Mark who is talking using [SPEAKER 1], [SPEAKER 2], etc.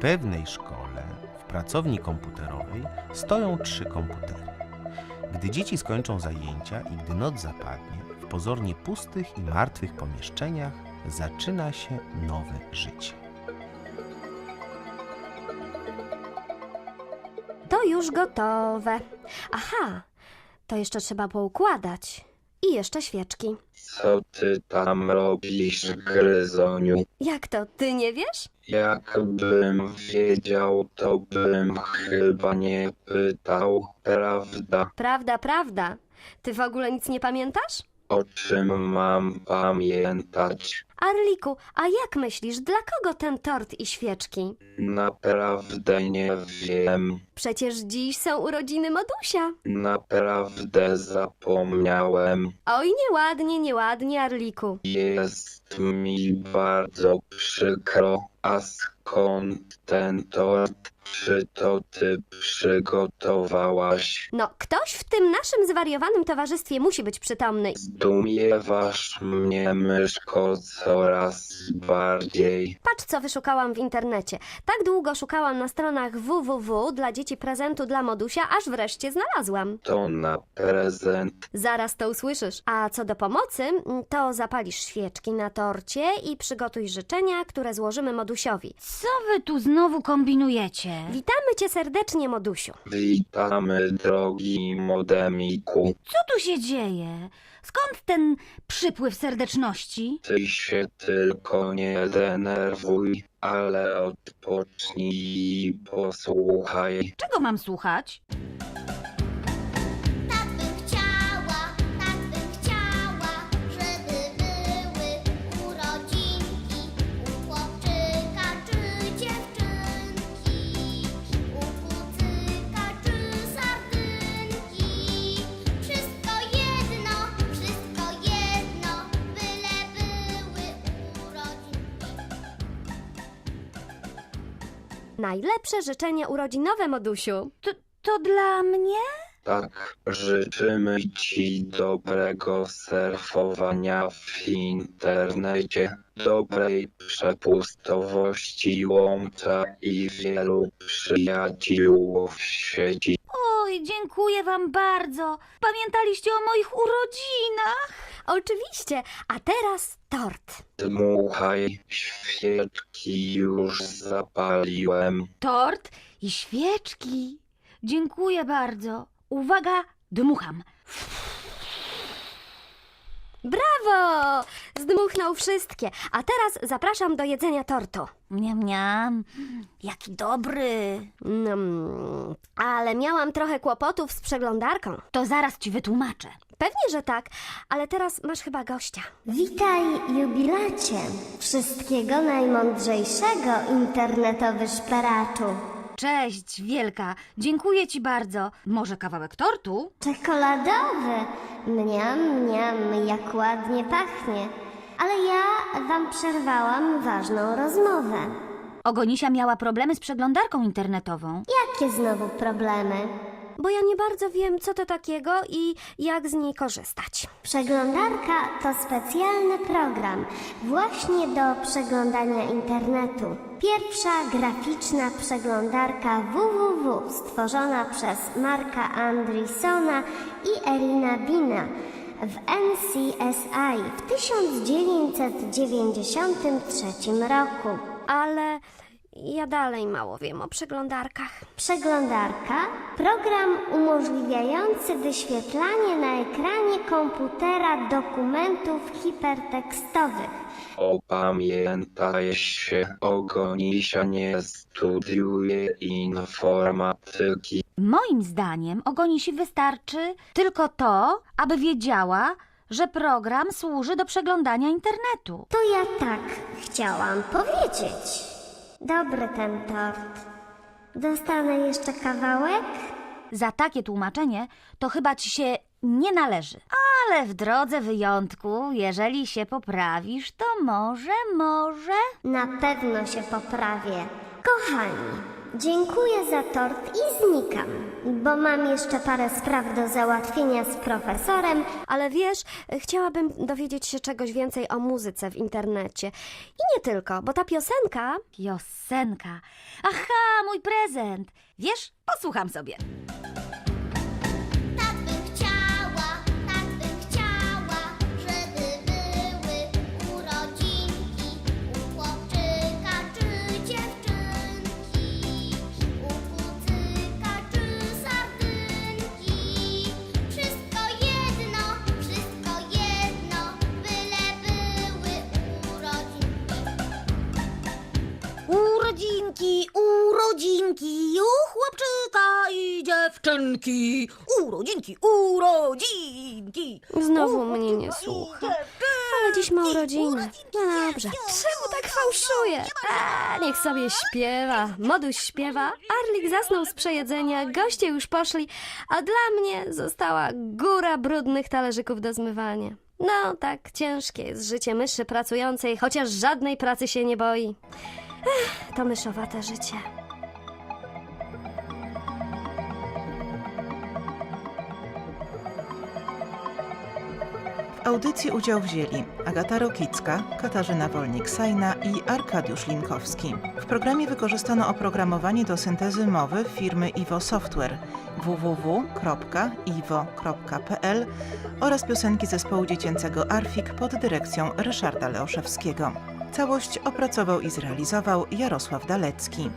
[SPEAKER 1] Pewnej szkole, w pracowni komputerowej, stoją trzy komputery. Gdy dzieci skończą zajęcia i gdy noc zapadnie, w pozornie pustych i martwych pomieszczeniach zaczyna się nowe życie.
[SPEAKER 2] To już gotowe. Aha, to jeszcze trzeba poukładać. I jeszcze świeczki.
[SPEAKER 3] Co ty tam robisz, Gryzoniu?
[SPEAKER 2] Jak to, ty nie wiesz?
[SPEAKER 3] Jakbym wiedział, to bym chyba nie pytał, prawda?
[SPEAKER 2] Prawda, prawda. Ty w ogóle nic nie pamiętasz?
[SPEAKER 3] O czym mam pamiętać?
[SPEAKER 2] Arliku, a jak myślisz, dla kogo ten tort i świeczki?
[SPEAKER 3] Naprawdę nie wiem.
[SPEAKER 2] Przecież dziś są urodziny Modusia.
[SPEAKER 3] Naprawdę zapomniałem.
[SPEAKER 2] Oj, nieładnie, nieładnie, Arliku.
[SPEAKER 3] Jest mi bardzo przykro. A skąd ten tort? Czy to ty przygotowałaś?
[SPEAKER 2] No, ktoś w tym naszym zwariowanym towarzystwie musi być przytomny.
[SPEAKER 3] Zdumiewasz mnie, myszko, coraz bardziej.
[SPEAKER 2] Patrz, co wyszukałam w internecie. Tak długo szukałam na stronach www dla dzieci prezentu dla Modusia, aż wreszcie znalazłam.
[SPEAKER 3] To na prezent.
[SPEAKER 2] Zaraz to usłyszysz. A co do pomocy, to zapalisz świeczki na torcie i przygotuj życzenia, które złożymy Modusiowi.
[SPEAKER 4] Co wy tu znowu kombinujecie?
[SPEAKER 2] Witamy cię serdecznie, Modusiu.
[SPEAKER 3] Witamy, drogi modemiku.
[SPEAKER 4] Co tu się dzieje? Skąd ten przypływ serdeczności?
[SPEAKER 3] Ty się tylko nie denerwuj, ale odpocznij i posłuchaj.
[SPEAKER 4] Czego mam słuchać?
[SPEAKER 2] Najlepsze życzenie urodzinowe, Modusiu.
[SPEAKER 4] To, to dla mnie?
[SPEAKER 3] Tak, życzymy Ci dobrego surfowania w internecie, dobrej przepustowości łącza i wielu przyjaciół w sieci.
[SPEAKER 4] Oj, dziękuję wam bardzo. Pamiętaliście o moich urodzinach?
[SPEAKER 2] Oczywiście, a teraz tort.
[SPEAKER 3] Dmuchaj, świeczki już zapaliłem.
[SPEAKER 4] Tort i świeczki. Dziękuję bardzo. Uwaga, dmucham.
[SPEAKER 2] Brawo! Zdmuchnął wszystkie. A teraz zapraszam do jedzenia tortu.
[SPEAKER 4] Miam, miam. Jaki dobry.
[SPEAKER 2] Mm, ale miałam trochę kłopotów z przeglądarką.
[SPEAKER 4] To zaraz ci wytłumaczę.
[SPEAKER 2] Pewnie, że tak, ale teraz masz chyba gościa.
[SPEAKER 5] Witaj, jubilacie! Wszystkiego najmądrzejszego, internetowy szperaczu!
[SPEAKER 4] Cześć, wielka. Dziękuję ci bardzo. Może kawałek tortu?
[SPEAKER 5] Czekoladowy! Mniam, mniam, jak ładnie pachnie. Ale ja wam przerwałam ważną rozmowę.
[SPEAKER 4] Ogonisia miała problemy z przeglądarką internetową.
[SPEAKER 5] Jakie znowu problemy?
[SPEAKER 2] Bo ja nie bardzo wiem, co to takiego i jak z niej korzystać.
[SPEAKER 5] Przeglądarka to specjalny program właśnie do przeglądania internetu. Pierwsza graficzna przeglądarka www stworzona przez Marka Andreessona i Elina Bina w NCSI w 1993 roku.
[SPEAKER 2] Ale ja dalej mało wiem o przeglądarkach.
[SPEAKER 5] Przeglądarka program umożliwiający wyświetlanie na ekranie komputera dokumentów hipertekstowych.
[SPEAKER 3] Opamiętaj się, Ogonisia nie studiuje informatyki.
[SPEAKER 4] Moim zdaniem Ogonisi wystarczy tylko to, aby wiedziała, że program służy do przeglądania internetu.
[SPEAKER 5] To ja tak chciałam powiedzieć. Dobry ten tort. Dostanę jeszcze kawałek?
[SPEAKER 4] Za takie tłumaczenie to chyba ci się nie należy. Ale w drodze wyjątku, jeżeli się poprawisz, to może, może.
[SPEAKER 5] Na pewno się poprawię. Kochani, dziękuję za tort i znikam, bo mam jeszcze parę spraw do załatwienia z profesorem.
[SPEAKER 2] Ale wiesz, chciałabym dowiedzieć się czegoś więcej o muzyce w internecie. I nie tylko, bo ta piosenka
[SPEAKER 4] Piosenka. Aha, mój prezent. Wiesz, posłucham sobie.
[SPEAKER 6] Dziewczynki. Urodzinki,
[SPEAKER 4] urodzinki.
[SPEAKER 2] znowu
[SPEAKER 4] U
[SPEAKER 2] mnie nie słucha. Ale dziś ma urodziny. No dobrze. Czemu tak fałszuje? A, niech sobie śpiewa. Moduś śpiewa, Arlik zasnął z przejedzenia, goście już poszli, a dla mnie została góra brudnych talerzyków do zmywania. No, tak ciężkie jest życie myszy pracującej, chociaż żadnej pracy się nie boi. Ech, to myszowate życie.
[SPEAKER 7] W audycji udział wzięli Agata Rokicka, Katarzyna Wolnik-Sajna i Arkadiusz Linkowski. W programie wykorzystano oprogramowanie do syntezy mowy firmy Iwo Software www.iwo.pl oraz piosenki zespołu dziecięcego Arfik pod dyrekcją Ryszarda Leoszewskiego. Całość opracował i zrealizował Jarosław Dalecki.